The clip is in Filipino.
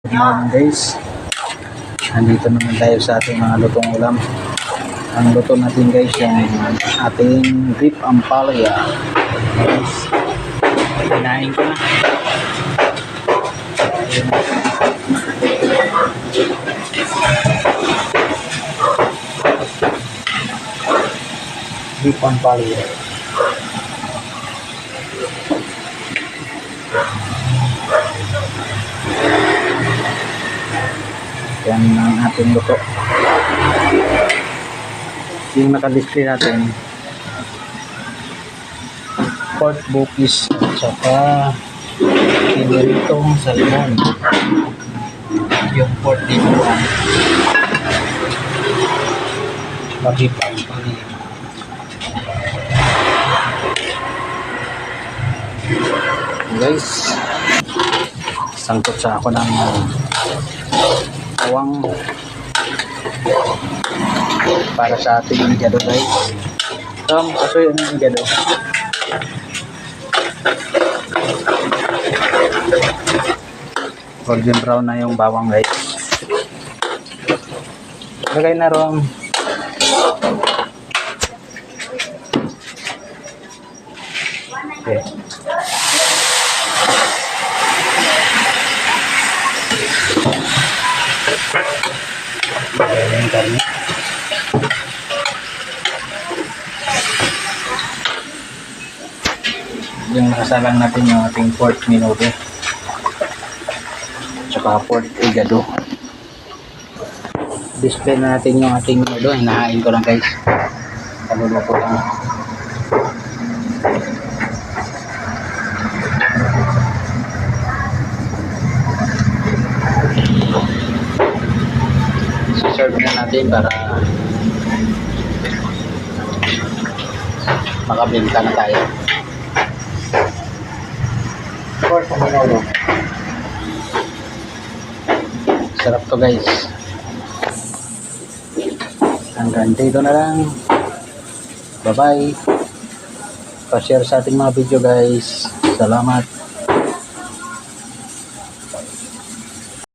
Good morning guys. Nandito naman tayo sa ating mga lutong ulam. Ang luto natin guys yung ating beef ampalaya. Guys, kinain ko na. Beef ampalaya. Yan ang ating luto. Yung naka-display natin, pork bukis at saka piniritong salmon. Yung pork dito ang magipang pali. Guys, sangkot sa ako ng uh, awang para sa ating igado guys. Tom, kaso yun yung igado. Golden brown na yung bawang guys. Lagay na rom. Okay. Lagay na yung karne. Yung nakasalang natin yung ating pork minuto. Tsaka pork igado. Display na natin yung ating minuto. Hinahain ko lang guys. Kaluluto lang. Serve na natin para makabenta na tayo. Minuto. Sarap to guys. Hanggang dito na lang. Bye-bye. Pa-share sa ating mga video guys. Salamat.